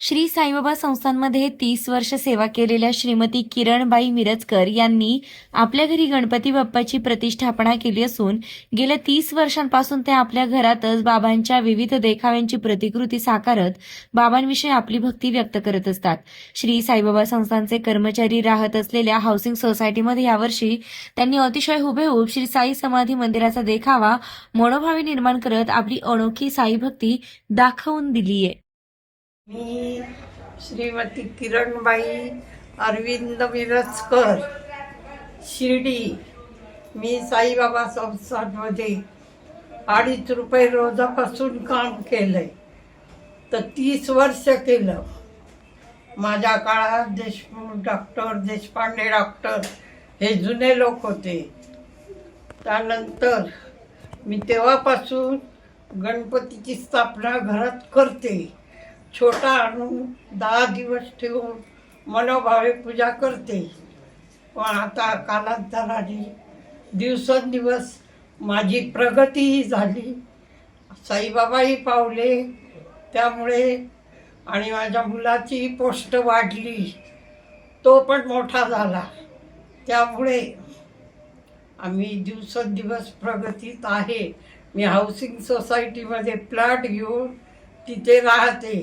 श्री साईबाबा संस्थांमध्ये तीस वर्ष सेवा केलेल्या श्रीमती किरणबाई मिरजकर यांनी आपल्या घरी गणपती बाप्पाची प्रतिष्ठापना केली असून गेल्या तीस वर्षांपासून ते आपल्या घरातच बाबांच्या विविध देखाव्यांची प्रतिकृती साकारत बाबांविषयी आपली भक्ती व्यक्त करत असतात. श्री साईबाबा संस्थांचे कर्मचारी राहत असलेल्या हाऊसिंग सोसायटीमध्ये यावर्षी त्यांनी अतिशय हुबेहूब श्री साई समाधी मंदिराचा देखावा मनोभावी निर्माण करत आपली अनोखी साई भक्ती दाखवून दिलीय. मी श्रीमती किरणबाई अरविंद मिरजकर शिर्डी. मी साईबाबा संस्थांमध्ये अडीच रुपये रोजापासून काम केलंय. तर तीस वर्ष केलं. माझ्या काळात देशमुख डॉक्टर देशपांडे डॉक्टर हे जुने लोक होते. त्यानंतर मी तेव्हापासून गणपतीची स्थापना घरात करते. छोटा आणून दहा दिवस ठेवून मनोभावे पूजा करते. पण आता कालांतराने दिवसेंदिवस माझी प्रगतीही झाली. साईबाबाही पावले त्यामुळे आणि माझ्या मुलाची पोस्ट वाढली. तो पण मोठा झाला. त्यामुळे आम्ही दिवसेंदिवस प्रगतीत आहे. मी हाऊसिंग सोसायटीमध्ये प्लॅट घेऊन तिथे राहते.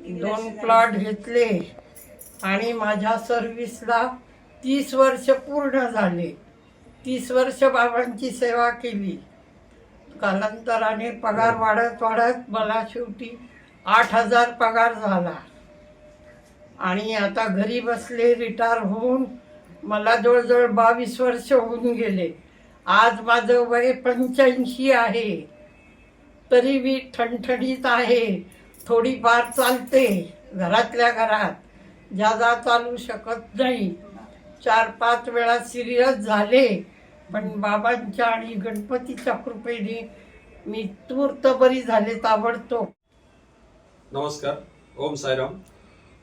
दोन प्लॉट घेतले आणि माझ्या सर्व्हिसला तीस वर्ष पूर्ण झाले. तीस वर्ष बाबांची सेवा केली. कालांतराने पगार वाढत वाढत मला शेवटी आठ हजार पगार झाला. आणि आता घरी बसले रिटायर होऊन मला जवळजवळ बावीस वर्ष होऊन गेले. आज माझं वय पंच्याऐंशी आहे. तरी मी ठणठणीत आहे. थोडीफार चालते घरातल्या घरात. जादा चालू शकत नाही. चार पाच वेळा सिरियस झाले. पण बाबांच्या आणि गणपतीच्या कृपेने मी तूर्त बरी झाले ताबडतोब. नमस्कार. ओम साईराम.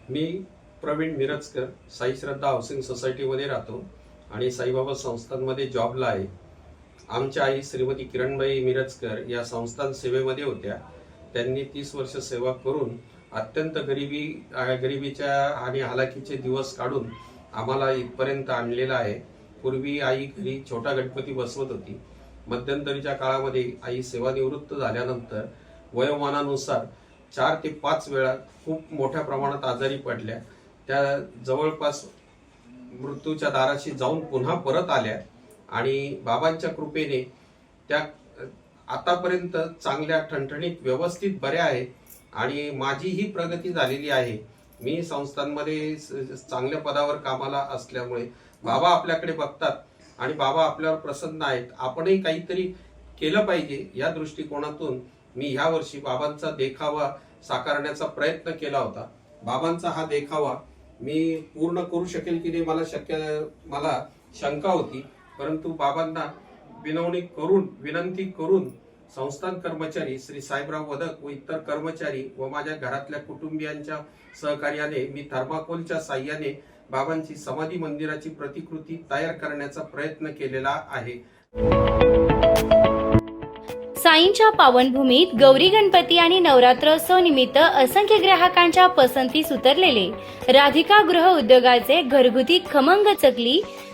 मी प्रवीण मिरजकर साई श्रद्धा हाऊसिंग सोसायटीमध्ये राहतो आणि साईबाबा संस्थांमध्ये जॉबला आहे. आमच्या आई श्रीमती किरणबाई मिरजकर या संस्थान सेवेमध्ये होत्या. त्यांनी तीस वर्ष सेवा करून अत्यंत गरिबी गरिबीच्या आणि हालाकीचे दिवस काढून आम्हाला इथपर्यंत आणलेला आहे. पूर्वी आई घरी छोटा गणपती बसवत होती. मध्यंतरीच्या काळामध्ये आई सेवानिवृत्त झाल्यानंतर वयोमानानुसार चार ते पाच वेळा खूप मोठ्या प्रमाणात आजारी पडल्या. त्या जवळपास मृत्यूच्या दाराशी जाऊन पुन्हा परत आल्या. आणि बाबांच्या कृपेने त्या आतापर्यंत चांगल्या ठणठणीत व्यवस्थित बऱ्या आहेत. आणि माझी ही प्रगती झालेली आहे. मी संस्थांमध्ये स- चांगल्या पदावर कामाला असल्यामुळे बाबा आपल्याकडे बघतात आणि बाबा आपल्यावर प्रसन्न आहेत. आपणही काहीतरी केलं पाहिजे या दृष्टिकोनातून मी ह्या वर्षी बाबांचा देखावा साकारण्याचा प्रयत्न केला होता. बाबांचा हा देखावा मी पूर्ण करू शकेल की नाही मला शक्य मला शंका होती. परंतु बाबांना विनवणी करून विनंती करून संस्थान कर्मचारी श्री साहेबराव वदक व इतर कर्मचारी व माझ्या घरातल्या कुटुंबियांच्या सहकार्याने मी थर्माकोलच्या साह्याने बाबांची समाधी मंदिराची प्रतिकृती तयार करण्याचा प्रयत्न केलेला आहे. साईंच्या पावनभूमीत गौरी गणपती आणि नवरात्रोत्सव निमित्त असंख्य ग्राहकांच्या पसंतीस उतरलेले राधिका गृह उद्योगाचे घरगुती खमंग चकली